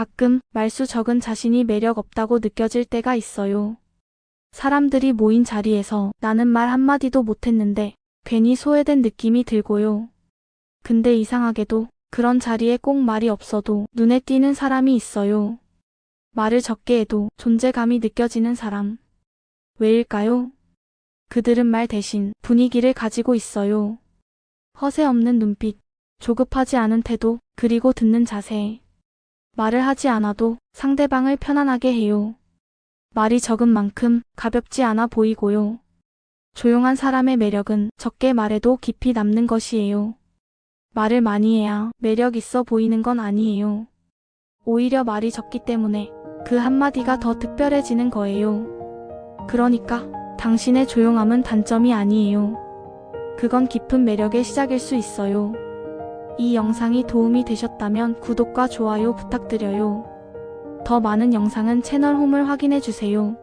가끔 말수 적은 자신이 매력 없다고 느껴질 때가 있어요. 사람들이 모인 자리에서 나는 말 한마디도 못했는데 괜히 소외된 느낌이 들고요. 근데 이상하게도 그런 자리에 꼭 말이 없어도 눈에 띄는 사람이 있어요. 말을 적게 해도 존재감이 느껴지는 사람. 왜일까요? 그들은 말 대신 분위기를 가지고 있어요. 허세 없는 눈빛, 조급하지 않은 태도, 그리고 듣는 자세. 말을 하지 않아도 상대방을 편안하게 해요. 말이 적은 만큼 가볍지 않아 보이고요. 조용한 사람의 매력은 적게 말해도 깊이 남는 것이에요. 말을 많이 해야 매력 있어 보이는 건 아니에요. 오히려 말이 적기 때문에 그 한마디가 더 특별해지는 거예요. 그러니까 당신의 조용함은 단점이 아니에요. 그건 깊은 매력의 시작일 수 있어요. 이 영상이 도움이 되셨다면 구독과 좋아요 부탁드려요. 더 많은 영상은 채널 홈을 확인해 주세요.